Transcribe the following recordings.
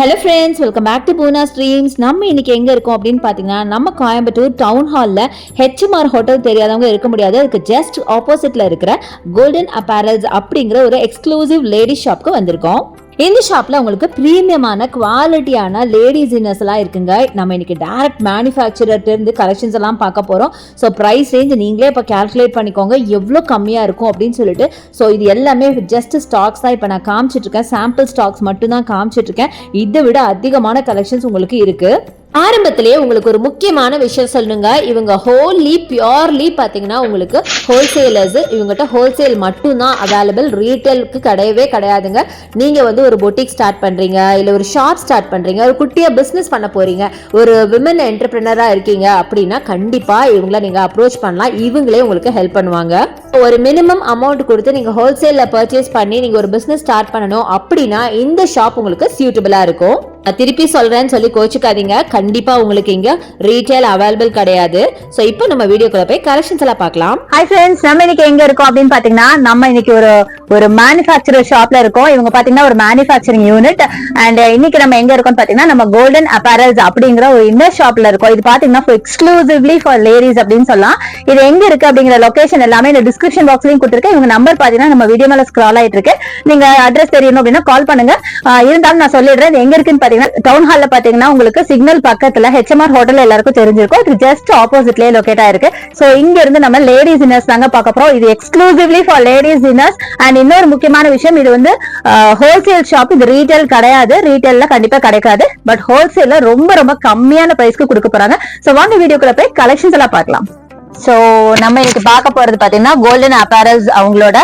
Hello friends welcome back to Poona streams நம்ம இன்னைக்கு எங்கே இருக்கோம் அப்படின்னு பார்த்தீங்கன்னா நம்ம கோயம்புத்தூர் டவுன் ஹாலில் ஹெச்எம்ஆர் ஹோட்டல் தெரியாதவங்க இருக்க முடியாது. அதுக்கு ஜஸ்ட் ஆப்போசிட்டில் இருக்கிற கோல்டன் அப்பேரல்ஸ் அப்படிங்கிற ஒரு எக்ஸ்க்ளூசிவ் லேடி ஷாப்க்கு வந்திருக்கோம். இந்த ஷாப்பில் உங்களுக்கு ப்ரீமியமான குவாலிட்டியான லேடிஸ் இன்னர்ஸ்லாம் இருக்குங்க. நம்ம இன்னைக்கு டேரக்ட் மேனுஃபேக்சரர்லேருந்து கலெக்ஷன்ஸ் எல்லாம் பார்க்க போகிறோம் ஸோ ப்ரைஸ் ரேஞ்ச் நீங்களே இப்போ கால்குலேட் பண்ணிக்கோங்க. எவ்வளோ கம்மியாக இருக்கும் அப்படின்னு சொல்லிட்டு. ஸோ இது எல்லாமே ஜஸ்ட் ஸ்டாக்ஸ் தான். இப்போ நான் காமிச்சிட்ருக்கேன் சாம்பிள் ஸ்டாக்ஸ் மட்டும்தான் காமிச்சிட்ருக்கேன் இதை விட அதிகமான கலெக்ஷன்ஸ் உங்களுக்கு இருக்குது ஆரம்பத்திலேயே உங்களுக்கு ஒரு முக்கியமான விஷயம் சொல்லணுங்க. இவங்க ஹோல்லி பியோர்லி பார்த்தீங்கன்னா உங்களுக்கு ஹோல்சேலர்ஸ் இவங்ககிட்ட ஹோல்சேல் மட்டும்தான் அவைலபிள் ரீட்டைலுக்கு கிடையவே கிடையாதுங்க. நீங்கள் வந்து ஒரு பொட்டிக் ஸ்டார்ட் பண்ணுறீங்க இல்லை ஒரு ஷாப் ஸ்டார்ட் பண்ணுறீங்க ஒரு குட்டியாக பிஸ்னஸ் பண்ண போகிறீங்க ஒரு விமன் என்டர்பிரினராக இருக்கீங்க அப்படின்னா கண்டிப்பாக இவங்கள நீங்கள் அப்ரோச் பண்ணலாம். இவங்களே உங்களுக்கு ஹெல்ப் பண்ணுவாங்க. ஒரு மினிமம் அமௌண்ட் கொடுத்து நீங்கள் ஹோல்சேலில் பர்ச்சேஸ் பண்ணி நீங்கள் ஒரு பிஸ்னஸ் ஸ்டார்ட் பண்ணணும் அப்படின்னா இந்த ஷாப் உங்களுக்கு சூட்டபிளாக இருக்கும். நான் திருப்பி சொல்கிறேன்னு சொல்லி கோச்சுக்காதீங்க. கண்டிப்பா உங்களுக்கு இங்க ரீட்டைல் அவைலபிள் கிடையாது. சோ இப்போ நம்ம வீடியோக்குள்ள போய் கலெக்ஷன்ஸ் எல்லாம் பார்க்கலாம். ஹாய் ஃப்ரெண்ட்ஸ் நம்ம இன்னைக்கு எங்க இருக்கோம் அப்படின்னு பாத்தீங்கன்னா நம்ம இன்னைக்கு ஒரு ஒரு மேனுஃபேக்சரர் ஷாப்ல இருக்கோம். இவங்க பாத்தீங்கன்னா ஒரு மேனுஃபேக்சரிங் யூனிட் அண்ட் இன்னைக்கு நம்ம எங்க இருக்கோம் பாத்தீங்கன்னா நம்ம கோல்டன் அப்பேரல்ஸ் அப்படிங்கிற ஒரு இன்னர் ஷாப்ல இருக்கோம். இது பாத்தீங்கன்னா எக்ஸ்க்ளூசிவ்லி ஃபார் லேடிஸ் அப்படின்னு சொல்லலாம். இது எங்க இருக்கு அப்படிங்கிற லொகேஷன் எல்லாமே இந்த டிஸ்கிரிப்ஷன் பாக்ஸ்லயும் கொடுத்துருக்கேன். இவங்க நம்பர் பாத்தீங்கன்னா நம்ம வீடியோ மேல ஸ்க்ரால் ஆயிட்டு இருக்கு நீங்க அட்ரஸ் தெரியணும் அப்படின்னா கால் பண்ணுங்க. இருந்தாலும் நான் சொல்லிடுறேன் எங்க இருக்குன்னு பாத்தீங்கன்னா டவுன் ஹால்ல பாத்தீங்கன்னா உங்களுக்கு சிக்னல் பக்கத்துல ஹெச்எம்ஆர் ஹோட்டல் எல்லாருக்கும் தெரிஞ்சிருக்கும். இது ஜஸ்ட் ஆப்போசிட்லயே லொகேட் ஆயிருக்கு. சோ இங்க இருந்து நம்ம லேடிஸ் டின்னர்ஸ் தாங்க பார்க்க போறோம். இது exclusively for ladies inners and இன்னொரு முக்கியமான விஷயம் இது வந்து ஹோல்சேல் ஷாப் இது ரீட்டைல் கிடையாது. ரீட்டைல்ல கண்டிப்பா கிடைக்காது. பட் ஹோல்சேல்ல ரொம்ப ரொம்ப கம்மியான பிரைஸ்க்கு கொடுக்க போறாங்க. சோ வாங்க வீடியோக்குள்ள போய் கலெக்ஷன்ஸ் எல்லாம் பார்க்கலாம். ஸோ நம்ம இன்னைக்கு பார்க்க போறது பாத்தீங்கன்னா கோல்டன் அப்பேரல்ஸ் அவங்களோட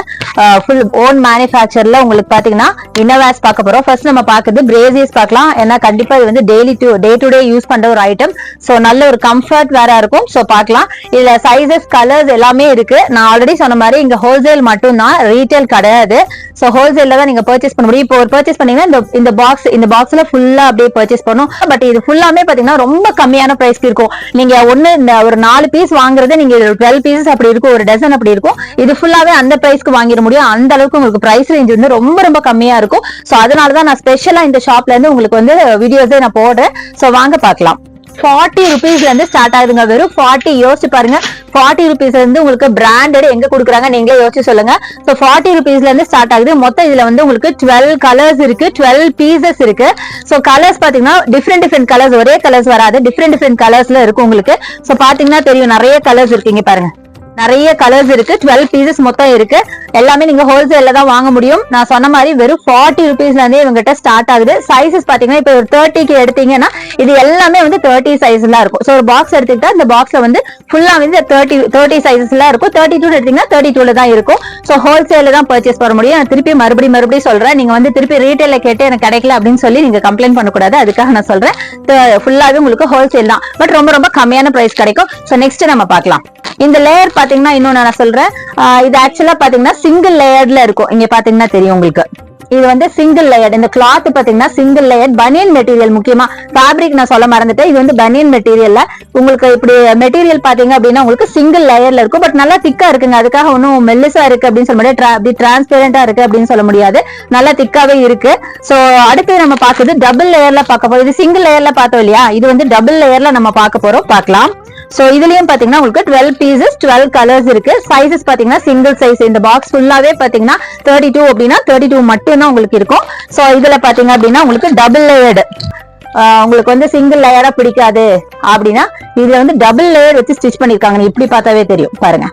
ஃபுல் ஓன் மேனுஃபேக்சர்ல உங்களுக்கு பாத்தீங்கன்னா இன்னோவேஸ் பார்க்க போறோம். ஃபர்ஸ்ட் நம்ம பாக்குறது பிரேசியஸ் பார்க்கலாம். ஏன்னா கண்டிப்பா இது வந்து daily to day to day use பண்ற ஒரு ஐட்டம் ஸோ நல்ல ஒரு கம்ஃபர்ட் வேற இருக்கும். ஸோ பார்க்கலாம். இதுல சைசஸ் கலர்ஸ் எல்லாமே இருக்கு. நான் ஆல்ரெடி சொன்ன மாதிரி இங்க ஹோல்சேல் மட்டும் தான் ரீட்டைல் கிடையாது. ஸோ ஹோல்சேல்ல தான் நீங்க பர்ச்சேஸ் பண்ண முடியும். இப்போ ஒரு பர்ச்சேஸ் பண்ணீங்கன்னா இந்த இந்த பாக்ஸ் இந்த பாக்ஸ்ல ஃபுல்லா அப்படியே பர்ச்சேஸ் பண்ணும் பட் இது ஃபுல்லாமே பாத்தீங்கன்னா ரொம்ப கம்மியான பிரைஸ்க்கு இருக்கும். நீங்க ஒன்னு இந்த ஒரு நாலு பீஸ் வாங்குறது நீங்க டுவெல் பீசஸ் அப்படி இருக்கும் ஒரு டசன் அப்படி இருக்கும். இது ஃபுல்லாவே அந்த பிரைஸ்க்கு வாங்கிட முடியும். அந்த அளவுக்கு உங்களுக்கு பிரைஸ் ரேஞ்ச் வந்து ரொம்ப ரொம்ப கம்மியா இருக்கும். சோ அதனாலதான் நான் ஸ்பெஷலா இந்த ஷாப்ல இருந்து உங்களுக்கு வந்து வீடியோஸே நான் போடுறேன். சோ வாங்க பார்க்கலாம். ஃபார்ட்டி ருபீஸ்ல இருந்து ஸ்டார்ட் ஆகுதுங்க. வெறும் ஃபார்ட்டி யோசிச்சு பாருங்க. ஃபார்ட்டி ருபீஸ்ல இருந்து உங்களுக்கு பிராண்டட் எங்க கொடுக்குறாங்க நீங்களே யோசிச்சு சொல்லுங்க. ஸோ ஃபார்ட்டி ருபீஸ்ல இருந்து ஸ்டார்ட் ஆகுது. மொத்தம் இதுல வந்து உங்களுக்கு டுவெல் கலர்ஸ் இருக்கு. டுவெல் பீசஸ் இருக்கு. ஸோ கலர்ஸ் பாத்தீங்கன்னா டிஃப்ரெண்ட் டிஃப்ரெண்ட் கலர்ஸ் ஒரே கலர்ஸ் வராது. டிஃப்ரெண்ட் டிஃப்ரெண்ட் கலர்ஸ்ல இருக்கும் உங்களுக்கு. ஸோ பாத்தீங்கன்னா தெரியும். நிறைய கலர்ஸ் இருக்கீங்க பாருங்க. நிறைய கலர்ஸ் இருக்கு. டுவெல் பீசஸ் மொத்தம் இருக்கு. எல்லாமே நீங்க ஹோல்சேல்ல தான் வாங்க முடியும். நான் சொன்ன மாதிரி வெறும் ஃபார்ட்டி ருபீஸ்ல இருந்தே இவங்ககிட்ட ஸ்டார்ட் ஆகுது. சைசஸ் பாத்தீங்கன்னா இப்போ ஒரு தேர்ட்டிக்கு எடுத்தீங்கன்னா இது எல்லாமே வந்து தேர்ட்டி சைஸ்ல இருக்கும். ஸோ ஒரு பாக்ஸ் எடுத்துக்கிட்டா இந்த பாக்ஸ்ல வந்து ஃபுல்லா வந்து தேர்ட்டி தேர்ட்டி சைசஸ்ல இருக்கும். தேர்ட்டி டூ எடுத்தீங்கன்னா தேர்ட்டி டூல தான் இருக்கும். ஸோ ஹோல்சேல தான் பர்ச்சேஸ் பண்ண முடியும். நான் திருப்பி மறுபடியும் மறுபடியும் சொல்றேன். நீங்க வந்து திருப்பி ரீட்டைல கேட்டு எனக்கு கிடைக்கல அப்படின்னு சொல்லி நீங்க கம்ப்ளைண்ட் பண்ணக்கூடாது. அதுக்காக நான் சொல்றேன். ஃபுல்லாவே உங்களுக்கு ஹோல்சேல் தான். பட் ரொம்ப ரொம்ப கம்மியான பிரைஸ் கிடைக்கும். ஸோ நெக்ஸ்ட் நம்ம பார்க்கலாம். இந்த லேயர் பாத்தீங்கன்னா இன்னொன்னு நான் சொல்றேன். இது ஆக்சுவலா பாத்தீங்கன்னா சிங்கிள் லேயர்ல இருக்கும். இங்க பாத்தீங்கன்னா தெரியும் உங்களுக்கு. இது வந்து சிங்கிள் லேயர் இந்த கிளாத் பாத்தீங்கன்னா சிங்கிள் லேயர் பனியன் மெட்டீரியல் முக்கியமா ஃபேப்ரிக் நான் சொல்ல மறந்துட்டேன். இது வந்து பனியன் மெட்டீரியல்ல உங்களுக்கு இப்படி மெட்டீரியல் பாத்தீங்க அப்படின்னா உங்களுக்கு சிங்கிள் லேயர்ல இருக்கும். பட் நல்லா திக்கா இருக்குங்க. அதுக்காக ஒன்றும் மெல்லிசா இருக்கு அப்படின்னு சொல்ல முடியாது. அப்படி டிரான்ஸ்பேரண்டா இருக்கு அப்படின்னு சொல்ல முடியாது. நல்லா திக்காவே இருக்கு. சோ அடுத்து நம்ம பாக்குறது டபுள் லேயர்ல பார்க்க போறோம். இது சிங்கிள் லேயர்ல பார்த்தோம் இல்லையா? இது வந்து டபுள் லேயர்ல நம்ம பார்க்க போறோம். பார்க்கலாம். சோ இதுலயும் பாத்தீங்கன்னா உங்களுக்கு டுவெல் பீசஸ் டுவெல் கலர்ஸ் இருக்கு. சைசஸ் பாத்தீங்கன்னா சிங்கிள் சைஸ் இந்த பாக்ஸ் ஃபுல்லாவே பாத்தீங்கன்னா தேர்ட்டி டூ அப்படின்னா தேர்ட்டி டூ மட்டும் தான் உங்களுக்கு இருக்கும். சோ இதுல பாத்தீங்க அப்படின்னா உங்களுக்கு டபுள் லேயர்டு உங்களுக்கு வந்து சிங்கிள் லேயரா பிடிக்காது அப்படின்னா இதுல வந்து டபுள் லேயர் வச்சு ஸ்டிச் பண்ணிருக்காங்க. இப்படி பார்த்தாவே தெரியும். பாருங்க.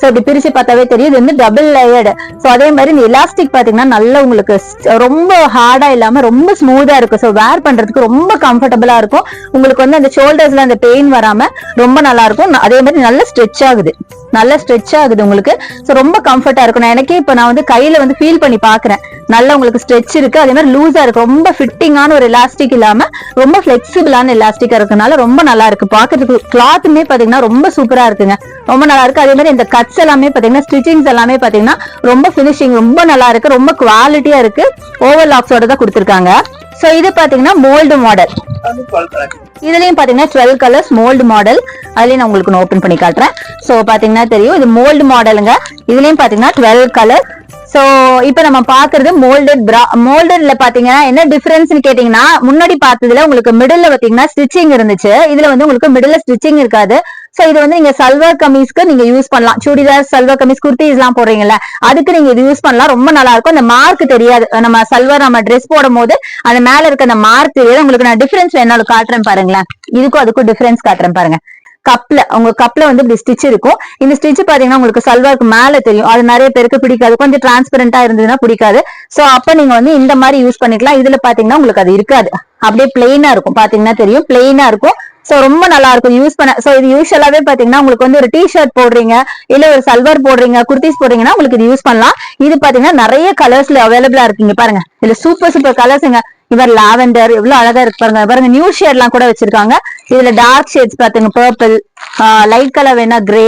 சோ இப்படி பிரிச்சு பார்த்தாவே தெரியும் இது வந்து டபுள் லேயர்டு சோ அதே மாதிரி இந்த எலாஸ்டிக் பாத்தீங்கன்னா நல்ல உங்களுக்கு ரொம்ப ஹார்டா இல்லாம ரொம்ப ஸ்மூதா இருக்கும். சோ வேர் பண்றதுக்கு ரொம்ப கம்ஃபர்டபுளா இருக்கும். உங்களுக்கு வந்து அந்த ஷோல்டர்ஸ்ல அந்த பெயின் வராம ரொம்ப நல்லா இருக்கும். அதே மாதிரி நல்ல ஸ்ட்ரெச் ஆகுது. நல்ல ஸ்ட்ரெச் ஆகுது உங்களுக்கு. ஸோ ரொம்ப கம்ஃபர்ட்டா இருக்கும் நான் எனக்கே இப்போ நான் வந்து கையில வந்து ஃபீல் பண்ணி பாக்குறேன் நல்ல உங்களுக்கு ஸ்ட்ரெச் இருக்கு. அதே மாதிரி லூஸா இருக்கு. ரொம்ப ஃபிட்டிங்கான ஒரு எலாஸ்டிக் இல்லாம ரொம்ப ஃபிளெக்சிபிளான எலாஸ்டிக்கா இருக்கனால ரொம்ப நல்லா இருக்கு. பாக்குறதுக்கு கிளாத்துமே பாத்தீங்கன்னா ரொம்ப சூப்பரா இருக்குங்க. ரொம்ப நல்லா இருக்கு. அதே மாதிரி இந்த கட்ஸ் எல்லாமே பாத்தீங்கன்னா ஸ்டிச்சிங்ஸ் எல்லாமே பாத்தீங்கன்னா ரொம்ப ஃபினிஷிங் ரொம்ப நல்லா இருக்கு. ரொம்ப குவாலிட்டியா இருக்கு. ஓவர்லாக்ஸோட தான் கொடுத்துருக்காங்க. ஸோ இது பாத்தீங்கன்னா மோல்டு மாடல் இதுலயும் பாத்தீங்கன்னா டுவெல் கலர்ஸ் மோல்டு மாடல் அதுலயும் நான் உங்களுக்கு ஓபன் பண்ணி காட்டுறேன். சோ பாத்தீங்கன்னா தெரியும் இது மோல்டு மாடலுங்க இதுலயும் பாத்தீங்கன்னா டுவெல் கலர் சோ இப்ப நம்ம பாக்குறது மோல்டட் பிரா மோல்டட்ல பாத்தீங்கன்னா என்ன டிஃபரன்ஸ்னு கேட்டீங்கன்னா முன்னாடி பார்த்ததுல உங்களுக்கு மிடில்ல பாத்தீங்கன்னா ஸ்டிச்சிங் இருந்துச்சு. இதுல வந்து உங்களுக்கு மிடில் ஸ்டிச்சிங் இருக்காது. சோ இது வந்து நீங்க சல்வார் கமீஸ்க்கு நீங்க யூஸ் பண்ணலாம். சுடிதார் சல்வார் கமீஸ் குர்த்திஸ் எல்லாம் போடுறீங்கல்ல அதுக்கு நீங்க இது யூஸ் பண்ணலாம். ரொம்ப நல்லா இருக்கும். அந்த மார்க் தெரியாது. நம்ம சல்வார் நம்ம ட்ரெஸ் போடும் போது அந்த மேல இருக்க அந்த மார்க் தெரியாது. உங்களுக்கு நான் டிஃபரன்ஸ் வேணாலும் காட்டுறேன் பாருங்களேன். இதுக்கும் அதுக்கும் டிஃபரன்ஸ் காட்டுறேன் பாருங்க. கப்ல உங்க கப்ல வந்து இப்படி ஸ்டிச் இருக்கும். இந்த ஸ்டிச் பாத்தீங்கன்னா உங்களுக்கு சல்வாருக்கு மேல தெரியும். அது நிறைய பேருக்கு பிடிக்காது. கொஞ்சம் டிரான்ஸ்பரண்டா இருந்ததுன்னா பிடிக்காது. சோ அப்ப நீங்க வந்து இந்த மாதிரி யூஸ் பண்ணிக்கலாம். இதுல பாத்தீங்கன்னா உங்களுக்கு அது இருக்காது. அப்படியே பிளெயினா இருக்கும். பாத்தீங்கன்னா தெரியும். பிளெயினா இருக்கும். சோ ரொம்ப நல்லா இருக்கும். யூஸ் பண்ண சோ இது யூஸ்வலாவே பாத்தீங்கன்னா உங்களுக்கு வந்து ஒரு டி ஷர்ட் போடுறீங்க. இல்ல ஒரு சல்வார் போடுறீங்க குர்த்திஸ் போடுறீங்கன்னா உங்களுக்கு இது யூஸ் பண்ணலாம். இது பாத்தீங்கன்னா நிறைய கலர்ஸ்ல அவைலபிளா இருக்குங்க பாருங்க. இதுல சூப்பர் சூப்பர் கலர்ஸ்ங்க இவர் லாவெண்டர் எவ்வளவு அழகா இருக்கு பாருங்க. பாருங்க நியூ ஷேட் எல்லாம் கூட வச்சிருக்காங்க. இதுல டார்க் ஷேட்ஸ் பாத்துங்க பர்பிள் லைட் கலர் வேணா கிரே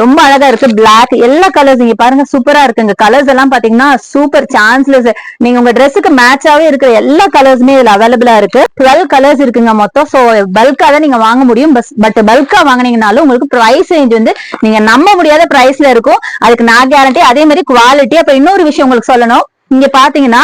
ரொம்ப அழகா இருக்கு பிளாக் எல்லா கலர்ஸ் இங்க பாருங்க சூப்பரா இருக்குங்க. கலர்ஸ் எல்லாம் பாத்தீங்கன்னா சூப்பர் சான்ஸ்லெஸ் நீங்க உங்க ட்ரெஸ்ஸுக்கு மேட்சாவே இருக்கிற எல்லா கலர்ஸுமே இதுல அவைலபிளா இருக்கு. டுவெல் கலர்ஸ் இருக்குங்க மொத்தம். சோ பல்கா தான் நீங்க வாங்க முடியும். பட் பல்கா வாங்கினீங்கனாலும் உங்களுக்கு பிரைஸ் ரேஞ்ச் வந்து நீங்க நம்ப முடியாத பிரைஸ்ல இருக்கும். அதுக்கு நான் கேரண்டி அதே மாதிரி குவாலிட்டி அப்ப இன்னொரு விஷயம் உங்களுக்கு சொல்லணும். இங்க பாத்தீங்கன்னா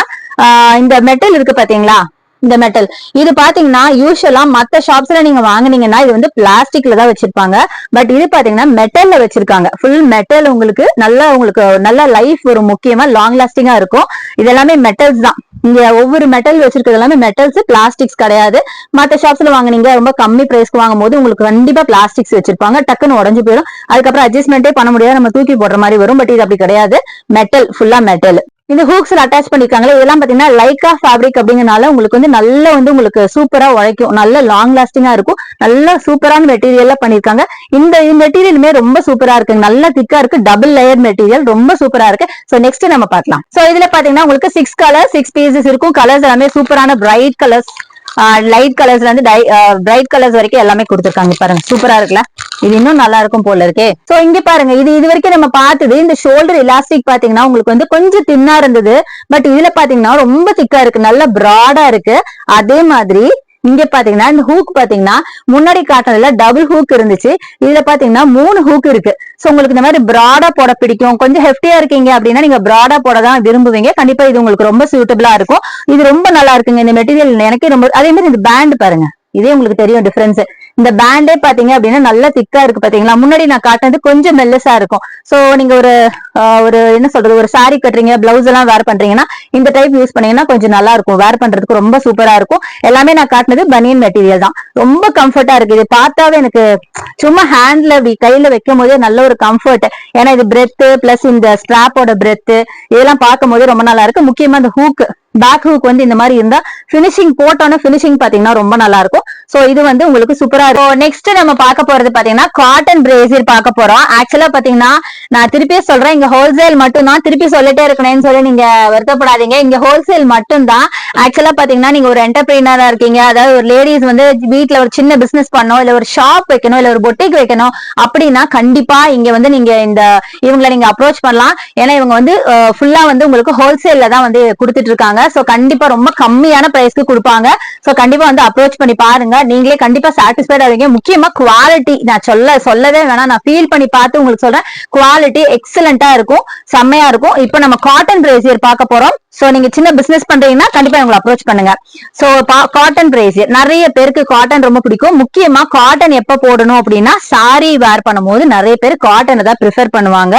இந்த மெட்டல் இருக்கு பாத்தீங்களா? இந்த மெட்டல் இது பாத்தீங்கன்னா யூஸ்வலா மத்த ஷாப்ஸ்ல நீங்க வாங்கினீங்கன்னா இது வந்து பிளாஸ்டிக்ல தான் வச்சிருப்பாங்க. பட் இது பாத்தீங்கன்னா மெட்டல்ல வச்சிருக்காங்க. ஃபுல் மெட்டல் உங்களுக்கு நல்லா உங்களுக்கு நல்ல லைஃப் ஒரு முக்கியமா லாங் லாஸ்டிங்கா இருக்கும். இது எல்லாமே மெட்டல்ஸ் தான். இங்க ஒவ்வொரு மெட்டல் வச்சிருக்கிறது எல்லாமே மெட்டல்ஸ் பிளாஸ்டிக்ஸ் கிடையாது. மற்ற ஷாப்ஸ்ல வாங்குனீங்க ரொம்ப கம்மி பிரைஸ்க்கு வாங்கும் போது உங்களுக்கு கண்டிப்பா பிளாஸ்டிக்ஸ் வச்சிருப்பாங்க. டக்குன்னு உடஞ்சு போயிடும். அதுக்கப்புறம் அட்ஜஸ்ட்மெண்ட்டே பண்ண முடியாது. நம்ம தூக்கி போடுற மாதிரி வரும். பட் இது அப்படி கிடையாது. மெட்டல் ஃபுல்லா மெட்டல் இந்த ஹூக்ஸ்ல அட்டாச் பண்ணிருக்காங்களே இதெல்லாம் பாத்தீங்கன்னா லைக்கா ஃபேப்ரிக் அப்படிங்கறனால உங்களுக்கு வந்து நல்ல வந்து உங்களுக்கு சூப்பரா உழைக்கும். நல்ல லாங் லாஸ்டிங்கா இருக்கும். நல்ல சூப்பரான மெட்டீரியல்ல பண்ணிருக்காங்க. இந்த மெட்டீரியலுமே ரொம்ப சூப்பரா இருக்கு நல்ல திக்கா இருக்கு. டபுள் லேயர் மெட்டீரியல் ரொம்ப சூப்பரா இருக்கு. சோ நெக்ஸ்ட் நம்ம பார்க்கலாம். சோ இதுல பாத்தீங்கன்னா உங்களுக்கு சிக்ஸ் கலர் சிக்ஸ் பீசஸ் இருக்கும். கலர்ஸ் எல்லாமே சூப்பரான பிரைட் கலர்ஸ் லைட் கலர்ஸ்ல இருந்து பிரைட் கலர்ஸ் வரைக்கும் எல்லாமே கொடுத்துருக்காங்க. பாருங்க சூப்பரா இருக்குல்ல? இது இன்னும் நல்லா இருக்கும் போல இருக்கே. சோ இங்க பாருங்க இது இது வரைக்கும் நம்ம பார்த்தது இந்த ஷோல்டர் இலாஸ்டிக் பாத்தீங்கன்னா உங்களுக்கு வந்து கொஞ்சம் தின்னா இருந்தது. பட் இதுல பாத்தீங்கன்னா ரொம்ப திக்கா இருக்கு நல்லா பிராடா இருக்கு. அதே மாதிரி இங்க பாத்தீங்கன்னா இந்த ஹூக் பாத்தீங்கன்னா முன்னாடி காட்டினதுல டபுள் ஹூக் இருந்துச்சு. இதுல பாத்தீங்கன்னா மூணு ஹூக் இருக்கு. சோ உங்களுக்கு இந்த மாதிரி பிராடா போட பிடிக்கும். கொஞ்சம் ஹெஃப்டியா இருக்கீங்க அப்படின்னா நீங்க பிராடா போட தான் விரும்புவீங்க. கண்டிப்பா இது உங்களுக்கு ரொம்ப சூட்டபிளா இருக்கும். இது ரொம்ப நல்லா இருக்குங்க இந்த மெட்டீரியல் எனக்கே ரொம்ப அதே மாதிரி இந்த பேண்ட் பாருங்க. இதே உங்களுக்கு தெரியும் டிஃபரன்ஸ் இந்த பேண்டே பாத்தீங்க அப்படின்னா நல்லா திக்கா இருக்கு பாத்தீங்களா? முன்னாடி நான் காட்டினது கொஞ்சம் மெல்லஸா இருக்கும். சோ நீங்க ஒரு ஒரு என்ன சொல்றது ஒரு சாரி கட்டுறீங்க பிளவுஸ் எல்லாம் வேர் பண்றீங்கன்னா இந்த டைப் யூஸ் பண்ணீங்கன்னா கொஞ்சம் நல்லா இருக்கும். வேர் பண்றதுக்கு ரொம்ப சூப்பரா இருக்கும். எல்லாமே நான் காட்டினது பனியன் மெட்டீரியல் தான். ரொம்ப கம்ஃபர்ட்டா இருக்கு. இது பார்த்தாவே எனக்கு சும்மா ஹேண்ட்ல இப்படி கையில வைக்கும் போதே நல்ல ஒரு கம்ஃபர்ட் ஏன்னா இது பிரெத் பிளஸ் இந்த ஸ்ட்ராப்போட பிரெத் இதெல்லாம் பார்க்கும் போது ரொம்ப நல்லா இருக்கு. முக்கியமா இந்த ஹூக் பேக் ஹூக் வந்து இந்த மாதிரி இருந்தா பினிஷிங் போட்டோன்னு பினிஷிங் பாத்தீங்கன்னா ரொம்ப நல்லா இருக்கும். சோ இது வந்து உங்களுக்கு சூப்பரா இருக்கும் நெக்ஸ்ட் நம்ம பார்க்க போறது பாத்தீங்கன்னா காட்டன் பிரேசியர் பார்க்க போறோம். ஆக்சுவலா பாத்தீங்கன்னா நான் திருப்பி சொல்றேன் இங்க ஹோல்சேல் மட்டும் தான் திருப்பி சொல்லிட்டே இருக்கணும்னு சொல்லி நீங்க வருத்தப்படாதீங்க. இங்க ஹோல்சேல் மட்டும் தான் ஆக்சுவலா பாத்தீங்கன்னா நீங்க ஒரு என்டர்பிரினரா இருக்கீங்க. அதாவது ஒரு லேடிஸ் வந்து வீட்ல ஒரு சின்ன பிசினஸ் பண்ணணும் இல்ல ஒரு ஷாப் வைக்கணும் இல்ல ஒரு பொட்டிக் வைக்கணும் அப்படின்னா கண்டிப்பா இங்க வந்து நீங்க இந்த இவங்களை நீங்க அப்ரோச் பண்ணலாம். ஏன்னா இவங்க வந்து ஃபுல்லா வந்து உங்களுக்கு ஹோல்சேல்ல தான் வந்து கொடுத்துட்டு இருக்காங்க. சோ கண்டிப்பா ரொம்ப கம்மியான பிரைஸ்க்கு கொடுப்பாங்க. சோ கண்டிப்பா வந்து அப்ரோச் பண்ணி பாருங்க. நீங்களே கண்டிப்பா சாட்டிஸ்ஃபைட் ஆவீங்க முக்கியமா குவாலிட்டி நான் சொல்ல சொல்லவே வேணாம். நான் ஃபீல் பண்ணி பார்த்து உங்களுக்கு சொல்றேன். குவாலிட்டி எக்ஸலண்டா இருக்கும். செம்மையா இருக்கும். இப்போ நம்ம காட்டன் பிரேசியர் பார்க்க போறோம். சோ நீங்க சின்ன பிசினஸ் பண்றீங்கன்னா கண்டிப்பா உங்களை அப்ரோச் பண்ணுங்க. சோ காட்டன் பிரேசியர் நிறைய பேருக்கு காட்டன் ரொம்ப பிடிக்கும். முக்கியமா காட்டன் எப்ப போடணும் அப்படின்னா சாரி வேர் பண்ணும்போது நிறைய பேர் காட்டனை தான் ப்ரிஃபர் பண்ணுவாங்க.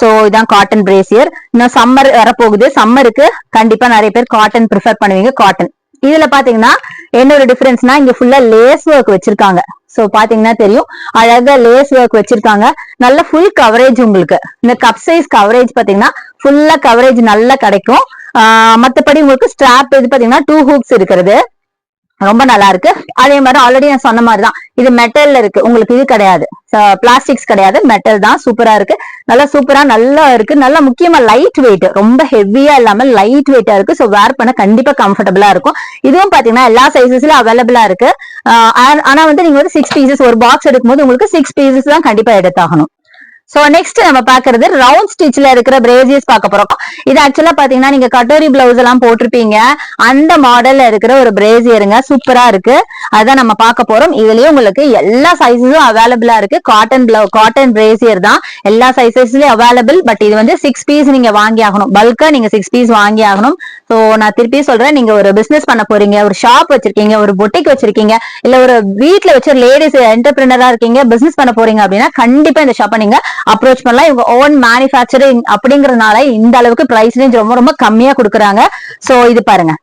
சோ இதான் காட்டன் பிரேசியர் இன்னும் சம்மர் வரப்போகுது. சம்மருக்கு கண்டிப்பா நிறைய பேர் காட்டன் ப்ரிஃபர் பண்ணுவீங்க. காட்டன் இதுல பாத்தீங்கன்னா என்ன ஒரு டிஃபரன்ஸ்னா இங்க ஃபுல்லா லேஸ் ஒர்க் வச்சிருக்காங்க. சோ பாத்தீங்கன்னா தெரியும். அழகா லேஸ் ஒர்க் வச்சிருக்காங்க. நல்ல ஃபுல் கவரேஜ் உங்களுக்கு. இந்த கப் சைஸ் கவரேஜ் பாத்தீங்கன்னா ஃபுல்லா கவரேஜ் நல்லா கிடைக்கும். ஆஹ் மத்தபடி உங்களுக்கு ஸ்ட்ராப் இது பாத்தீங்கன்னா டூ ஹூக்ஸ் இருக்கிறது. ரொம்ப நல்லா இருக்கு அதே மாதிரி ஆல்ரெடி நான் சொன்ன மாதிரி தான் இது மெட்டல்ல இருக்கு. உங்களுக்கு இது கிடையாது. பிளாஸ்டிக்ஸ் கிடையாது. மெட்டல் தான் சூப்பரா இருக்கு. நல்லா சூப்பரா நல்லா இருக்கு. நல்லா முக்கியமா லைட் வெயிட் ரொம்ப ஹெவியா இல்லாம லைட் வெயிட்டா இருக்கு. ஸோ வேர் பண்ண கண்டிப்பா கம்ஃபர்டபுளா இருக்கும். இதுவும் பாத்தீங்கன்னா எல்லா சைசஸ்ல அவைலபிளா இருக்கு. ஆனா வந்து நீங்க வந்து சிக்ஸ் பீசஸ் ஒரு பாக்ஸ் எடுக்கும்போது உங்களுக்கு சிக்ஸ் பீசஸ் தான் கண்டிப்பா எடுத்தாகணும். சோ நெக்ஸ்ட் நம்ம பாக்குறது ரவுண்ட் ஸ்டிச்ல இருக்கிற பிரேசியஸ் பார்க்க போறோம். இது ஆக்சுவலா பாத்தீங்கன்னா நீங்க கட்டோரி பிளவுஸ் எல்லாம் போட்டிருப்பீங்க. அந்த மாடல்ல இருக்கிற ஒரு பிரேசியருங்க சூப்பரா இருக்கு. அதான் நம்ம பார்க்க போறோம். இதுலயும் உங்களுக்கு எல்லா சைஸஸும் அவைலபிளா இருக்கு. காட்டன் பிளவு காட்டன் பிரேசியர் தான். எல்லா சைசஸ்லயும் அவைலபிள் பட் இது வந்து சிக்ஸ் பீஸ் நீங்க வாங்கி ஆகணும். பல்கா நீங்க சிக்ஸ் பீஸ் வாங்கி ஆகணும். சோ நான் திருப்பி சொல்றேன். நீங்க ஒரு பிசினஸ் பண்ண போறீங்க. ஒரு ஷாப் வச்சிருக்கீங்க. ஒரு பொட்டிக் வச்சிருக்கீங்க. இல்ல ஒரு வீட்டுல வச்சு லேடிஸ் என்டர்பிரினரா இருக்கீங்க. பிசினஸ் பண்ண போறீங்க அப்படின்னா கண்டிப்பா இந்த ஷாப்பை நீங்க அப்ரோச் பண்ணலாம். இவங்க ஓன் மேனுஃபேக்சரிங் அப்படிங்கறதுனால இந்த அளவுக்கு பிரைஸ் ரேஞ்ச் ரொம்ப ரொம்ப கம்மியா கொடுக்குறாங்க. சோ இது பாருங்க.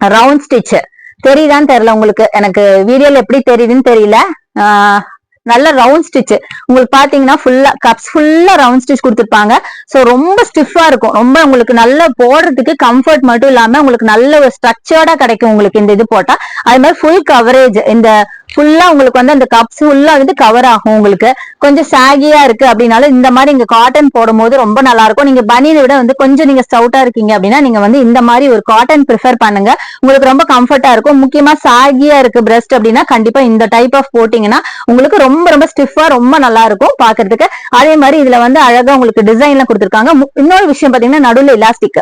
ரவுண்ட் ஸ்டிச் தெரியுதான்னு தெரியல உங்களுக்கு. எனக்கு வீடியோல எப்படி தெரியுதுன்னு தெரியல. ஆஹ் நல்ல ரவுண்ட் ஸ்டிச் உங்களுக்கு பாத்தீங்கன்னா ஃபுல்லா கப்ஸ் ஃபுல்லா ரவுண்ட் ஸ்டிச் கொடுத்துருப்பாங்க. சோ ரொம்ப ஸ்டிஃபா இருக்கும். ரொம்ப உங்களுக்கு நல்ல போடுறதுக்கு கம்ஃபர்ட் மட்டும் இல்லாம உங்களுக்கு நல்ல ஒரு ஸ்ட்ரக்சர்டா கிடைக்கும் உங்களுக்கு இந்த இது போட்டா. அது மாதிரி ஃபுல் கவரேஜ் இந்த ஃபுல்லா உங்களுக்கு வந்து அந்த கப்ஸ் ஃபுல்லா வந்து கவர் ஆகும் உங்களுக்கு. கொஞ்சம் சாகியா இருக்கு அப்படின்னாலும் இந்த மாதிரி இங்க காட்டன் போடும்போது ரொம்ப நல்லா இருக்கும் நீங்க பனியனை விட வந்து கொஞ்சம் நீங்க ஸ்டவுட்டா இருக்கீங்க அப்படின்னா நீங்க வந்து இந்த மாதிரி ஒரு காட்டன் ப்ரிஃபர் பண்ணுங்க. உங்களுக்கு ரொம்ப கம்ஃபர்ட்டா இருக்கும். முக்கியமா சாகியா இருக்கு பிரஸ்ட் அப்படின்னா கண்டிப்பா இந்த டைப் ஆஃப் போட்டீங்கன்னா உங்களுக்கு ரொம்ப ரொம்ப ஸ்டிஃபா ரொம்ப நல்லா இருக்கும் பாக்குறதுக்கு அதே மாதிரி இதுல வந்து அழகா உங்களுக்கு டிசைன் கொடுத்துருக்காங்க. மு- இன்னொரு விஷயம் பாத்தீங்கன்னா நடுவில் எலாஸ்டிக்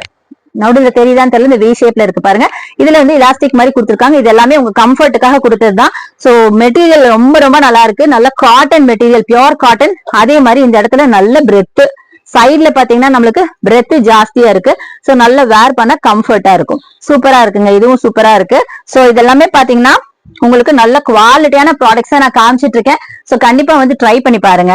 நடுவில் தெரியுதான்னு தெரியல இந்த வி ஷேப்ல இருக்கு பாருங்க. இதுல வந்து எலாஸ்டிக் மாதிரி கொடுத்துருக்காங்க. இது எல்லாமே உங்க கம்ஃபர்ட்டுக்காக கொடுத்தது தான் சோ மெட்டீரியல் ரொம்ப ரொம்ப நல்லா இருக்கு. நல்ல காட்டன் மெட்டீரியல் பியோர் காட்டன் அதே மாதிரி இந்த இடத்துல நல்ல பிரெத் சைடுல பாத்தீங்கன்னா நம்மளுக்கு பிரெத் ஜாஸ்தியா இருக்கு. சோ நல்ல வேர் பண்ண கம்ஃபர்ட்டா இருக்கும். சூப்பரா இருக்குங்க. இதுவும் சூப்பரா இருக்கு. சோ இதெல்லாமே பாத்தீங்கன்னா உங்களுக்கு நல்ல குவாலிட்டியான ப்ராடக்ட்ஸா நான் காமிச்சிட்டு இருக்கேன் சோ கண்டிப்பா வந்து ட்ரை பண்ணி பாருங்க.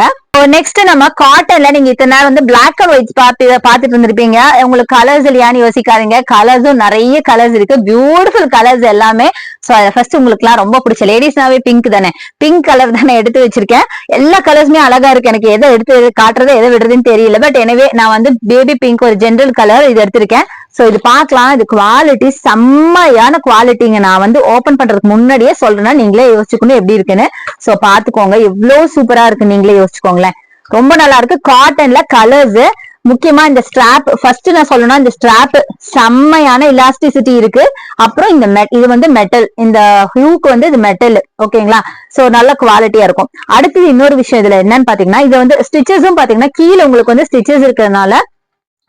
நெக்ஸ்ட் நம்ம காட்டன்ல நீங்க இத்தனை நேரம் வந்து பிளாக் அண்ட் ஒயிட் பார்த்து பார்த்துட்டு இருந்திருப்பீங்க. உங்களுக்கு கலர்ஸ் இல்லையான்னு யோசிக்காதீங்க. கலர்ஸும் நிறைய கலர்ஸ் இருக்கு. பியூட்டிஃபுல் கலர்ஸ் எல்லாமே. சோ ஃபர்ஸ்ட் உங்களுக்கு எல்லாம் ரொம்ப பிடிச்ச லேடிஸ்னாவே பிங்க் தானே. பிங்க் கலர் தானே எடுத்து வச்சிருக்கேன். எல்லா கலர்ஸுமே அழகா இருக்கு. எனக்கு எதை எடுத்து காட்டுறது எதை விடுறதுன்னு தெரியல. பட் எனவே நான் வந்து பேபி பிங்க் ஒரு ஜென்ரல் கலர் இது எடுத்திருக்கேன். சோ இது பார்க்கலாம். இது குவாலிட்டி செம்மையான குவாலிட்டிங்க நான் வந்து ஓபன் பண்றதுக்கு முன்னாடியே சொல்றேன்னா நீங்களே யோசிச்சுக்கணும் எப்படி இருக்குன்னு. சோ பாத்துக்கோங்க எவ்வளவு சூப்பரா இருக்கு. நீங்களே யோசிச்சுக்கோங்களேன். ரொம்ப நல்லா இருக்கு. காட்டன்ல கலர்ஸ் முக்கியமா இந்த ஸ்ட்ராப் ஃபர்ஸ்ட் நான் சொல்லணும்னா இந்த ஸ்ட்ராப் செம்மையான இலாஸ்டிசிட்டி இருக்கு. அப்புறம் இந்த மெட் இது வந்து மெட்டல் இந்த ஹியூக்கு வந்து இது மெட்டல் ஓகேங்களா சோ நல்ல குவாலிட்டியா இருக்கும். அடுத்தது இன்னொரு விஷயம் இதுல என்னன்னு பாத்தீங்கன்னா இது வந்து ஸ்டிச்சஸும் பாத்தீங்கன்னா கீழே உங்களுக்கு வந்து ஸ்டிச்சஸ் இருக்கிறதுனால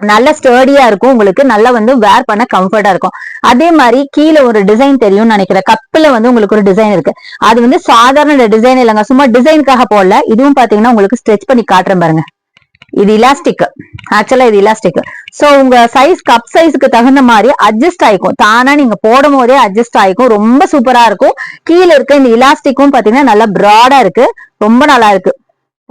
நல்ல ஸ்டர்டியா இருக்கும். உங்களுக்கு நல்லா வந்து வேர் பண்ண கம்ஃபர்டா இருக்கும். அதே மாதிரி கீழே ஒரு டிசைன் தெரியும்னு நினைக்கிறேன். கப்பில் வந்து உங்களுக்கு ஒரு டிசைன் இருக்கு. அது வந்து சாதாரண டிசைன் இல்லைங்க. சும்மா டிசைனுக்காக போடல. இதுவும் பாத்தீங்கன்னா உங்களுக்கு ஸ்ட்ரெச் பண்ணி காட்டுறேன் பாருங்க. இது இலாஸ்டிக் ஆக்சுவலா இது இலாஸ்டிக் சோ உங்க சைஸ் கப் சைஸ்க்கு தகுந்த மாதிரி அட்ஜஸ்ட் ஆயிக்கும். தானா நீங்க போடும் போதே அட்ஜஸ்ட் ஆயிக்கும். ரொம்ப சூப்பரா இருக்கும். கீழே இருக்க இந்த இலாஸ்டிக்கும் பாத்தீங்கன்னா நல்லா ப்ராடா இருக்கு. ரொம்ப நல்லா இருக்கு.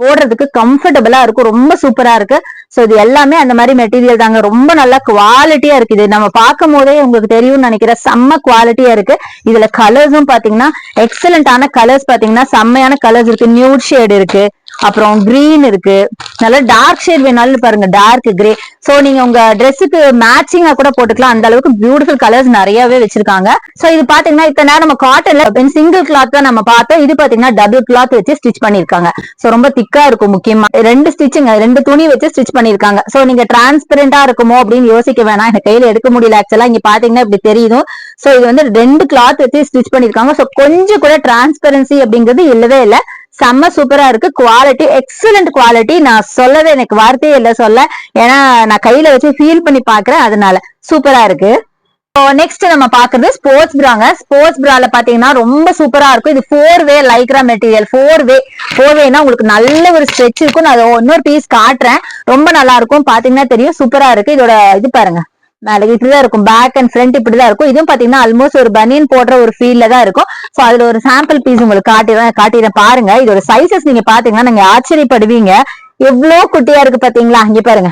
போடுறதுக்கு கம்ஃபர்டபுளா இருக்கும். ரொம்ப சூப்பரா இருக்கு. சோ இது எல்லாமே அந்த மாதிரி மெட்டீரியல் தாங்க. ரொம்ப நல்லா குவாலிட்டியா இருக்கு இது நம்ம பார்க்கும் போதே உங்களுக்கு தெரியும்னு நினைக்கிறேன். செம்ம குவாலிட்டியா இருக்கு. இதுல கலர்ஸும் பாத்தீங்கன்னா எக்ஸலண்டான கலர்ஸ் பாத்தீங்கன்னா செம்மையான கலர்ஸ் இருக்கு. நியூட் ஷேட் இருக்கு. அப்புறம் கிரீன் இருக்கு. நல்லா டார்க் ஷேட் வேணாலும் பாருங்க டார்க் கிரே சோ நீங்க உங்க ட்ரெஸ்ஸுக்கு மேட்சிங்கா கூட போட்டுக்கலாம். அந்த அளவுக்கு பியூட்டிஃபுல் கலர்ஸ் நிறையவே வச்சிருக்காங்க. சோ இது பாத்தீங்கன்னா இத்தனை நேரம் நம்ம காட்டன்ல சிங்கிள் கிளாத் தான் நம்ம பார்த்தோம். இது பாத்தீங்கன்னா டபுள் கிளாத் வச்சு ஸ்டிச் பண்ணிருக்காங்க சோ ரொம்ப திக்கா இருக்கும் முக்கியமா. ரெண்டு ஸ்டிச்சுங்க ரெண்டு துணி வச்சு ஸ்டிச் பண்ணிருக்காங்க சோ நீங்க டிரான்ஸ்பரண்டா இருக்குமோ அப்படின்னு யோசிக்க வேணாம். எனக்கு கையில எடுக்க முடியல ஆக்சுவலா இங்க பாத்தீங்கன்னா இப்படி தெரியுது. சோ இது வந்து ரெண்டு கிளாத் வச்சு ஸ்டிச் பண்ணிருக்காங்க சோ கொஞ்சம் கூட டிரான்ஸ்பரன்சி அப்படிங்கிறது இல்லவே இல்லை. செம்ம சூப்பரா இருக்கு. குவாலிட்டி எக்ஸலண்ட் குவாலிட்டி நான் சொல்லவே எனக்கு வார்த்தையே இல்லை சொல்ல. ஏன்னா நான் கையில வச்சு ஃபீல் பண்ணி பாக்குறேன் அதனால. சூப்பரா இருக்கு. நெக்ஸ்ட் நம்ம பாக்குறது ஸ்போர்ட்ஸ் பிராங்க ஸ்போர்ட்ஸ் பிரால பாத்தீங்கன்னா ரொம்ப சூப்பரா இருக்கும். இது four way Lycra material four way four வேனா உங்களுக்கு நல்ல ஒரு ஸ்ட்ரெச் இருக்கும் நான் அதை இன்னொரு பீஸ் காட்டுறேன். ரொம்ப நல்லா இருக்கும். பாத்தீங்கன்னா தெரியும். சூப்பரா இருக்கு. இதோட இது பாருங்க. மேல இப்படிதான் இருக்கும். பேக் அண்ட் ஃப்ரண்ட் இப்படிதான் இருக்கும். இதுவும் பாத்தீங்கன்னா ஆல்மோஸ்ட் ஒரு பனியன் போடுற ஒரு ஃபீல்ல தான் இருக்கும். சோ அதுல ஒரு சாம்பிள் பீஸ் உங்களுக்கு காட்டிடுறேன் காட்டிடுறேன். பாருங்க இதோட சைசஸ் நீங்க பாத்தீங்கன்னா நீங்க ஆச்சரியப்படுவீங்க. எவ்வளவு குட்டியா இருக்கு பாத்தீங்களா? இங்க பாருங்க.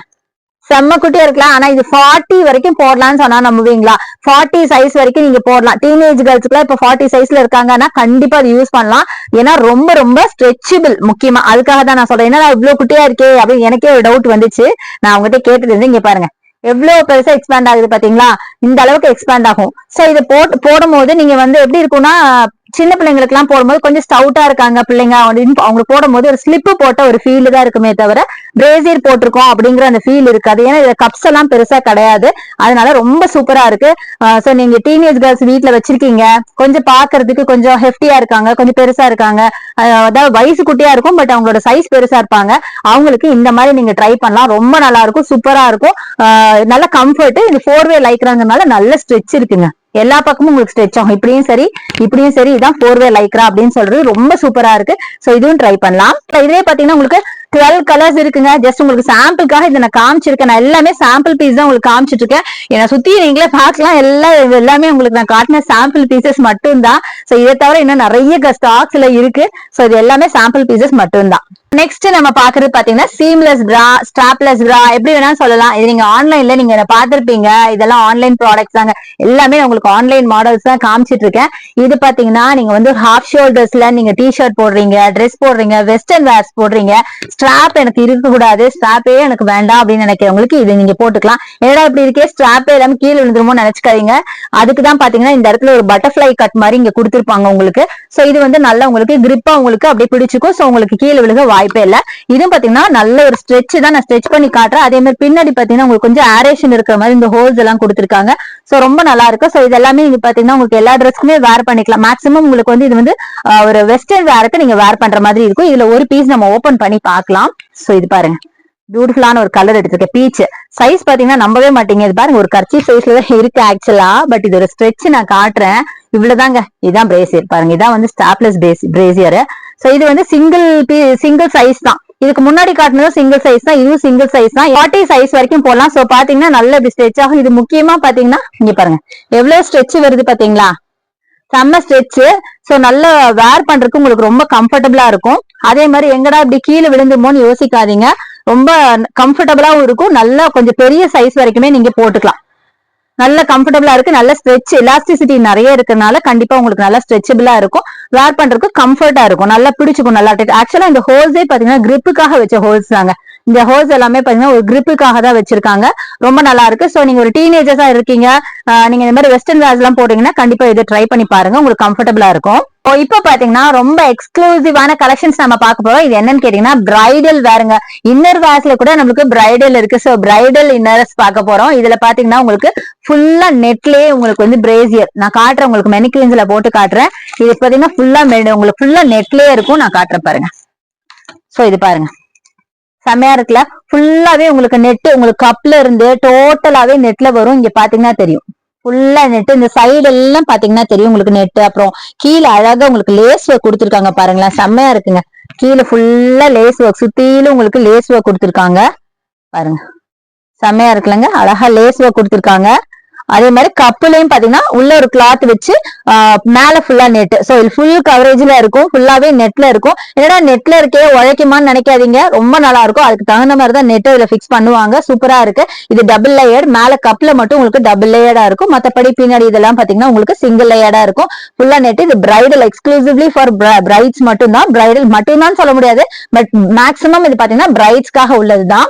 செம்ம குட்டியா இருக்கலாம். ஆனா இது ஃபார்ட்டி வரைக்கும் போடலாம்னு சொன்னா நம்புவீங்களா? ஃபார்ட்டி சைஸ் வரைக்கும் நீங்க போடலாம். டீனேஜ் கேர்ள்ஸ்க்குலாம் இப்ப ஃபார்ட்டி சைஸ்ல இருக்காங்கன்னா கண்டிப்பா அது யூஸ் பண்ணலாம். ஏன்னா ரொம்ப ரொம்ப ஸ்ட்ரெச்சபிள் முக்கியமா. அதுக்காக தான் நான் சொல்றேன். ஏன்னா இவ்வளவு குட்டியா இருக்கே அப்படின்னு எனக்கே ஒரு டவுட் வந்துச்சு. நான் அவங்ககிட்ட கேட்டுட்டு இருந்தேன் இங்க பாருங்க. எவ்வளவு பெருசா எக்ஸ்பேண்ட் ஆகுது பாத்தீங்களா? இந்த அளவுக்கு எக்ஸ்பேண்ட் ஆகும். சோ இதை போட்டு போடும் போது நீங்க வந்து எப்படி இருக்கும்னா சின்ன பிள்ளைங்களுக்கு எல்லாம் போடும்போது கொஞ்சம் ஸ்டவுட்டா இருக்காங்க பிள்ளைங்க. அப்படின்னு அவங்களுக்கு போடும்போது ஒரு ஸ்லிப்பு போட்ட ஒரு ஃபீல் தான் இருக்குமே தவிர பிரேசியர் போட்டிருக்கோம் அப்படிங்கிற அந்த ஃபீல் இருக்காது. ஏன்னா இதுல கப்ஸ் எல்லாம் பெருசா கிடையாது. அதனால ரொம்ப சூப்பரா இருக்கு. சோ நீங்க டீனேஜ் கேர்ள்ஸ் வீட்டுல வச்சிருக்கீங்க. கொஞ்சம் பாக்குறதுக்கு கொஞ்சம் ஹெஃப்டியா இருக்காங்க கொஞ்சம் பெருசா இருக்காங்க. அதாவது வயசு குட்டியா இருக்கும் பட் அவங்களோட சைஸ் பெருசா இருப்பாங்க. அவங்களுக்கு இந்த மாதிரி நீங்க ட்ரை பண்ணலாம். ரொம்ப நல்லா இருக்கும் சூப்பரா இருக்கும். நல்ல கம்ஃபர்ட் இது ஃபோர் வே லைக்ராங்கிறதுனால நல்ல ஸ்ட்ரெச் இருக்குங்க. எல்லா பக்கமும் உங்களுக்கு ஸ்ட்ரெச் ஆகும். இப்படியும் சரி இப்படியும் சரி இதான் ஃபோர் வே லைக்ரா அப்படின்னு சொல்றது ரொம்ப சூப்பரா இருக்கு. சோ இதுவும் ட்ரை பண்ணலாம். இதே பாத்தீங்கன்னா உங்களுக்கு டுவெல் கலர்ஸ் இருக்குங்க. ஜஸ்ட் உங்களுக்கு சாம்பிளுக்காக இதை நான் காமிச்சிருக்கேன். நான் எல்லாமே சாம்பிள் பீஸ் தான் உங்களுக்கு காமிச்சிட்டு இருக்கேன். என்னை சுத்தி நீங்களே பார்க்கலாம். எல்லாம் இது எல்லாமே உங்களுக்கு நான் காட்டின சாம்பிள் பீசஸ் மட்டும்தான். சோ இதை தவிர இன்னும் நிறைய ஸ்டாக்ஸ்ல இருக்கு. சோ இது எல்லாமே சாம்பிள் பீசஸ் மட்டும்தான். நெக்ஸ்ட் நம்ம பாக்குறது பாத்தீங்கன்னா சீம்லெஸ் பிரா ஸ்டாப்லெஸ் பிரா எப்படி வேணாலும் சொல்லலாம். இது நீங்க ஆன்லைன்ல நீங்க பாத்திருப்பீங்க இதெல்லாம் ஆன்லைன் ப்ராடக்ட்ஸ் தாங்க. எல்லாமே உங்களுக்கு ஆன்லைன் மாடல்ஸ் தான் காமிச்சிட்டு இருக்கேன் இது பாத்தீங்கன்னா நீங்க வந்து ஹாஃப் ஷோல்டர்ஸ்ல நீங்க டி ஷர்ட் போடுறீங்க ட்ரெஸ் போடுறீங்க வெஸ்டர்ன் வேர்ஸ் போடுறீங்க. ஸ்ட்ராப் எனக்கு இருக்க கூடாது ஸ்ட்ராப்பே எனக்கு வேண்டாம் அப்படின்னு நினைக்கிறவங்களுக்கு இது நீங்க போட்டுக்கலாம். ஏன்னா இப்படி இருக்கே? ஸ்ட்ராப்பே எல்லாமே கீழே விழுந்துருமோ நினைச்சுக்காதீங்க. அதுக்கு தான் பாத்தீங்கன்னா இந்த இடத்துல ஒரு பட்டர்ஃபிளை கட் மாதிரி இங்க கொடுத்துருப்பாங்க உங்களுக்கு. சோ இது வந்து நல்லா உங்களுக்கு கிரிப்பா உங்களுக்கு அப்படியே பிடிச்சிக்கும். சோ உங்களுக்கு கீழே விழுக வாய்ப்பே இல்ல. இதுவும் பாத்தீங்கன்னா நல்ல ஒரு ஸ்ட்ரெச் தான் நான் ஸ்ட்ரெச் பண்ணி காட்டுறேன். அதே மாதிரி பின்னாடி பாத்தீங்கன்னா உங்களுக்கு கொஞ்சம் ஆரேஷன் இருக்கிற மாதிரி இந்த ஹோல்ஸ் எல்லாம் கொடுத்துருக்காங்க. சோ ரொம்ப நல்லா இருக்கும் சோ இது எல்லாமே நீங்க பாத்தீங்கன்னா உங்களுக்கு எல்லா ட்ரெஸ்க்குமே வேர் பண்ணிக்கலாம். மேக்ஸிமம் உங்களுக்கு வந்து இது வந்து ஒரு வெஸ்டர்ன் வேருக்கு நீங்க வேர் பண்ற மாதிரி இருக்கும். இதுல ஒரு பீஸ் நம்ம ஓபன் பண்ணி பார்க்கலாம். சோ இது பாருங்க. பியூட்டிஃபுல்லான ஒரு கலர் எடுத்திருக்கேன். பீச் சைஸ் பாத்தீங்கன்னா நம்பவே மாட்டீங்க. இது பாருங்க ஒரு கர்ச்சி சைஸ்ல தான் இருக்கு ஆக்சுவலா பட் இது ஒரு ஸ்ட்ரெச் நான் காட்டுறேன். இவ்வளவுதாங்க. இதான் பிரேசியர் பாருங்க இதான் வந்து ஸ்டாப்லெஸ் பேஸ் பிரேசியர் சோ இது வந்து சிங்கிள் சிங்கிள் சைஸ் தான். இதுக்கு முன்னாடி காட்டினதும் சிங்கிள் சைஸ் தான் இதுவும் சிங்கிள் சைஸ் தான். ஃபார்ட்டி சைஸ் வரைக்கும் போடலாம். சோ பாத்தீங்கன்னா நல்ல இப்படி ஸ்ட்ரெச் ஆகும். இது முக்கியமா பாத்தீங்கன்னா இங்க பாருங்க. எவ்வளவு ஸ்ட்ரெச் வருது பாத்தீங்களா? செம்ம ஸ்ட்ரெச் சோ நல்ல வேர் பண்றதுக்கு உங்களுக்கு ரொம்ப கம்ஃபர்டபுளா இருக்கும். அதே மாதிரி எங்கடா இப்படி கீழே விழுந்துமோன்னு யோசிக்காதீங்க. ரொம்ப கம்ஃபர்டபுளாவும் இருக்கும். நல்லா கொஞ்சம் பெரிய சைஸ் வரைக்குமே நீங்க போட்டுக்கலாம். நல்ல கம்ஃபர்டபுளா இருக்கு நல்ல ஸ்ட்ரெச் எலாஸ்டிசிட்டி நிறைய இருக்கறனால கண்டிப்பா உங்களுக்கு நல்லா ஸ்ட்ரெச்சபிளா இருக்கும். வேர் பண்றதுக்கு கம்ஃபர்ட்டா இருக்கும். நல்லா பிடிச்சிக்கும் நல்லா ஆக்சுவலா இந்த ஹோல்ஸே பாத்தீங்கன்னா கிரிப்புக்காக வச்ச ஹோல்ஸ் தாங்க. இந்த ஹோல்ஸ் எல்லாமே பாத்தீங்கன்னா ஒரு கிரிப்புக்காக தான் வச்சிருக்காங்க. ரொம்ப நல்லா இருக்கு சோ நீங்க ஒரு டீனேஜர்ஸா இருக்கீங்க. நீங்க இந்த மாதிரி வெஸ்டர்ன் வேர்ஸ் எல்லாம் போட்டீங்கன்னா கண்டிப்பா இதை ட்ரை பண்ணி பாருங்க. உங்களுக்கு கம்ஃபர்டபுளா இருக்கும். இப்போ இப்ப பாத்தீங்கன்னா ரொம்ப எக்ஸ்க்ளூசிவான கலெக்ஷன்ஸ் நம்ம பார்க்க போறோம். இது என்னன்னு கேட்டீங்கன்னா பிரைடல் வேறுங்க இன்னர் வேர்ஸ்ல கூட நம்மளுக்கு பிரைடல் இருக்கு. சோ பிரைடல் இன்னர்ஸ் பார்க்க போறோம். இதுல பாத்தீங்கன்னா உங்களுக்கு ஃபுல்லா நெட்லயே உங்களுக்கு வந்து பிரேசியர் நான் காட்டுறேன் உங்களுக்கு மெனிக்ரீன்ஸ்ல போட்டு காட்டுறேன். இது பாத்தீங்கன்னா ஃபுல்லா உங்களுக்கு ஃபுல்லா நெட்லயே இருக்கும். நான் காட்டுறேன் பாருங்க. சோ இது பாருங்க. செமையா இருக்குல்ல? ஃபுல்லாவே உங்களுக்கு நெட் உங்களுக்கு கப்ல இருந்து டோட்டலாவே நெட்ல வரும். இங்க பாத்தீங்கன்னா தெரியும். ஃபுல்லா நெட் இந்த சைடு எல்லாம் பாத்தீங்கன்னா தெரியும் உங்களுக்கு நெட் அப்புறம் கீழே அழகா உங்களுக்கு லேஸ் ஒர்க் கொடுத்துருக்காங்க பாருங்களேன். செம்மையா இருக்குங்க. கீழே ஃபுல்லா லேஸ் ஒர்க் சுத்திலும் உங்களுக்கு லேஸ் ஒர்க் கொடுத்துருக்காங்க. பாருங்க. செம்மையா இருக்குல்லங்க. அழகா லேஸ் ஒர்க் கொடுத்துருக்காங்க. அதே மாதிரி கப்புலையும் பாத்தீங்கன்னா உள்ள ஒரு கிளாத் வச்சு மேல ஃபுல்லா நெட் சோ இது ஃபுல் கவரேஜ்ல இருக்கும். ஃபுல்லாவே நெட்ல இருக்கும். என்னடா நெட்ல இருக்கே உழைக்குமான்னு நினைக்காதீங்க. ரொம்ப நல்லா இருக்கும். அதுக்கு தகுந்த மாதிரி தான் நெட் இதுல ஃபிக்ஸ் பண்ணுவாங்க. சூப்பரா இருக்கு. இது டபுள் லேயர் மேல கப்ல மட்டும் உங்களுக்கு டபுள் லேயர்டா இருக்கும். மத்தபடி பின்னாடி இதெல்லாம் பாத்தீங்கன்னா உங்களுக்கு சிங்கிள் லேயர்டா இருக்கும். ஃபுல்லா நெட் இது பிரைடல் எக்ஸ்க்ளூசிவ்லி ஃபார் பிரைட்ஸ் மட்டும் தான் பிரைடல் மட்டும் தான் சொல்ல முடியாது. பட் மேக்ஸிமம் இது பாத்தீங்கன்னா பிரைட்ஸ்க்காக உள்ளதுதான்.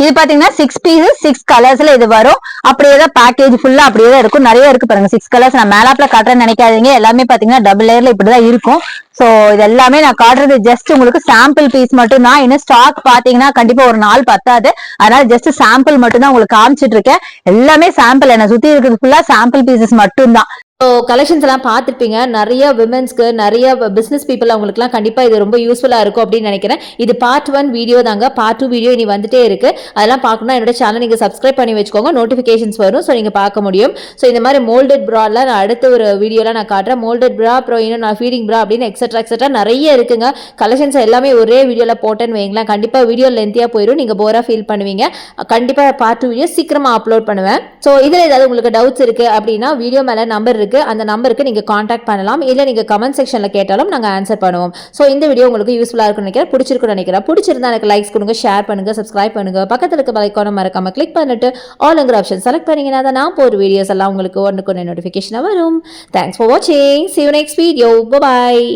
இது பாத்தீங்கன்னா சிக்ஸ் பீசஸ் சிக்ஸ் கலர்ஸ்ல இது வரும். அப்படியே தான் பேக்கேஜ் ஃபுல்லா அப்படியே தான் இருக்கும். நிறைய இருக்கு பாருங்க. சிக்ஸ் கலர்ஸ் நான் மேலாப்ல காட்டுறேன்னு நினைக்காதீங்க. எல்லாமே பாத்தீங்கன்னா டபுள் லேயர்ல இப்படிதான் இருக்கும். சோ இது எல்லாமே நான் காட்டுறது ஜஸ்ட் உங்களுக்கு சாம்பிள் பீஸ் மட்டும் தான் இன்னும் ஸ்டாக் பாத்தீங்கன்னா கண்டிப்பா ஒரு நாள் பத்தாது. அதனால ஜஸ்ட் சாம்பிள் மட்டும் தான் உங்களுக்கு காமிச்சிட்டு இருக்கேன். எல்லாமே சாம்பிள் என்ன சுத்தி இருக்கிறது ஃபுல்லா சாம்பிள் பீசஸ் மட்டும் தான் ஸோ கலெக்ஷன்ஸ் எல்லாம் பார்த்துருப்பீங்க. நிறைய விமன்ஸ்க்கு நிறைய பிஸ்னஸ் பீப்புள் அவங்களுக்குலாம் கண்டிப்பாக இது ரொம்ப யூஸ்ஃபுல்லாக இருக்கும் அப்படின்னு நினைக்கிறேன். இது பார்ட் ஒன் வீடியோ தாங்க. பார்ட் டூ வீடியோ இனி வந்துட்டே இருக்கு. அதெல்லாம் பார்க்கணும்னா என்னோட சேனல் நீங்கள் சப்ஸ்கிரைப் பண்ணி வச்சுக்கோங்க. நோட்டிஃபிகேஷன்ஸ் வரும். ஸோ நீங்கள் பார்க்க முடியும். ஸோ இந்த மாதிரி மோல்டட் ப்ரால நான் அடுத்த ஒரு வீடியோலாம் நான் காட்டுறேன். மோல்டட் ப்ரா அப்புறம் இன்னும் நான் ஃபீடிங் ப்ரா அப்படின்னு எக்ஸட்ரா எக்ஸட்ரா நிறைய இருக்குங்க. கலெக்ஷன்ஸ் எல்லாமே ஒரே வீடியோவில் போட்டேன்னு வைங்களேன் கண்டிப்பாக வீடியோ லென்த்தியாக போயிடும் நீங்கள் போராக ஃபீல் பண்ணுவீங்க. கண்டிப்பாக பார்ட் டூ வீடியோ சீக்கிரமாக அப்லோட் பண்ணுவேன். ஸோ இதில் ஏதாவது உங்களுக்கு டவுட்ஸ் இருக்குது அப்படின்னா வீடியோ மேலே நம்பர் இருக்குது அந்த நம்பருக்கு நீங்கள் காண்டாக்ட் பண்ணலாம். இல்லை நீங்கள் கமெண்ட் செக்ஷனில் கேட்டாலும் நாங்கள் ஆன்சர் பண்ணுவோம். ஸோ இந்த வீடியோ உங்களுக்கு யூஸ்ஃபுல்லாக இருக்கும்னு நினைக்கிறேன். பிடிச்சிருக்குன்னு நினைக்கிறேன். பிடிச்சிருந்தா எனக்கு லைக்ஸ் கொடுங்க ஷேர் பண்ணுங்க சப்ஸ்கிரைப் பண்ணுங்க. பக்கத்தில் இருக்க பலைக்கான மறக்காம கிளிக் பண்ணிட்டு ஆல்ங்கிற ஆப்ஷன் செலக்ட் பண்ணீங்கன்னா தான் நான் போகிற வீடியோஸ் எல்லாம் உங்களுக்கு ஒன்றுக்கு ஒன்று நோட்டிஃபிகேஷனாக வரும். தேங்க்ஸ் ஃபார் வாட்சிங் see you next video bye